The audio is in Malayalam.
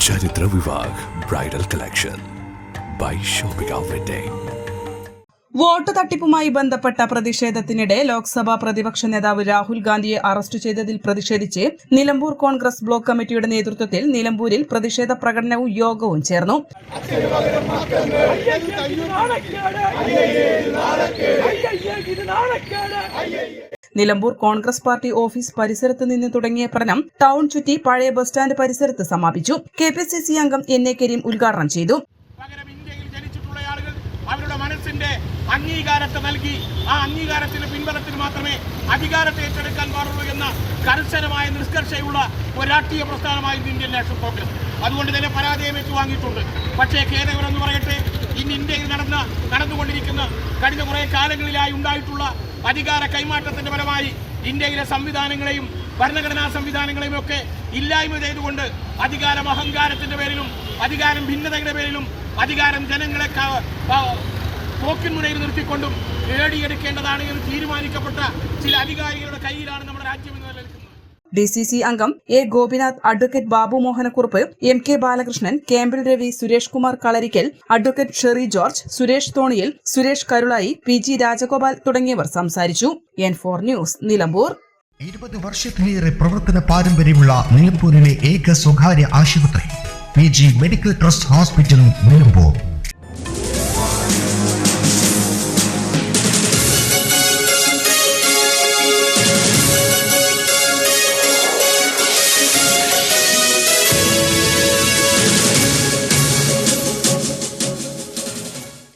ചരിത്ര Vivah bridal collection by Shopika vote തട്ടിപ്പുമായി ബന്ധപ്പെട്ട പ്രതിഷേധത്തിനിടെ ലോക്സഭാ പ്രതിപക്ഷ നേതാവ് രാഹുൽ ഗാന്ധിയെ അറസ്റ്റ് ചെയ്തതിൽ പ്രതിഷേധിച്ച് നിലമ്പൂർ കോൺഗ്രസ് ബ്ലോക്ക് കമ്മിറ്റിയുടെ നേതൃത്വത്തിൽ നിലമ്പൂരിൽ പ്രതിഷേധ പ്രകടനവും യോഗവും ചേർന്നു. നിലമ്പൂർ കോൺഗ്രസ് പാർട്ടി ഓഫീസ് പരിസരത്ത് നിന്ന് തുടങ്ങിയ പഠനം ടൗൺ ചുറ്റി പഴയ ബസ് സ്റ്റാൻഡ് പരിസരത്ത് സമാപിച്ചു. കെ പി സി സി അംഗം എൻ എ കരീം ഉദ്ഘാടനം ചെയ്തു. അവരുടെ മനസ്സിന്റെ അംഗീകാരത്തെ നൽകി ആ അംഗീകാരത്തിന്റെ പിൻബലത്തിൽ മാത്രമേ അധികാരത്തെ ഏറ്റെടുക്കാൻ പാടുള്ളൂ എന്ന കർശനമായ നിഷ്കർഷയുള്ള ഒരു രാഷ്ട്രീയ പ്രസ്ഥാനമായി ഇന്ത്യൻ നാഷണൽ കോൺഗ്രസ്. അതുകൊണ്ട് തന്നെ പരാജയം ഏറ്റുവാങ്ങിയിട്ടുണ്ട്. പക്ഷേ ഖേദകരെന്ന് പറയട്ടെ ഇന്ന് ഇന്ത്യയിൽ നടന്ന നടന്നുകൊണ്ടിരിക്കുന്ന കഴിഞ്ഞ കുറേ കാലങ്ങളിലായി ഉണ്ടായിട്ടുള്ള അധികാര കൈമാറ്റത്തിന്റെ ഫലമായി ഇന്ത്യയിലെ സംവിധാനങ്ങളെയും ഭരണഘടനാ സംവിധാനങ്ങളെയും ഒക്കെ ഇല്ലായ്മ ചെയ്തുകൊണ്ട് അധികാരം അഹങ്കാരത്തിന്റെ പേരിലും അധികാരം ഭിന്നതയുടെ പേരിലും അധികാരം ജനങ്ങളെ പോക്കിൻമുനയിൽ നിർത്തിക്കൊണ്ടും നേടിയെടുക്കേണ്ടതാണ് എന്ന് തീരുമാനിക്കപ്പെട്ട ചില അധികാരികളുടെ കയ്യിലാണ് നമ്മുടെ രാജ്യം ഇന്ന് നിലനിൽക്കുന്നത്. ഡി സി സി അംഗം A Gopinath advocate Babu Mohanakkurup M K Balakrishnan Kempil Ravi Suresh Kumar Kalarikkal advocate Sherry George Suresh Thoniyil Suresh Karulai P G Rajagopal തുടങ്ങിയവർ സംസാരിച്ചു. N four news Nilambur. ഇരുപത് വർഷത്തിലേറെ പ്രവർത്തന പാരമ്പര്യമുള്ള നിലമ്പൂരിലെ ഏക സ്വകാര്യ ആശുപത്രി P G medical trust hospital Nilambur.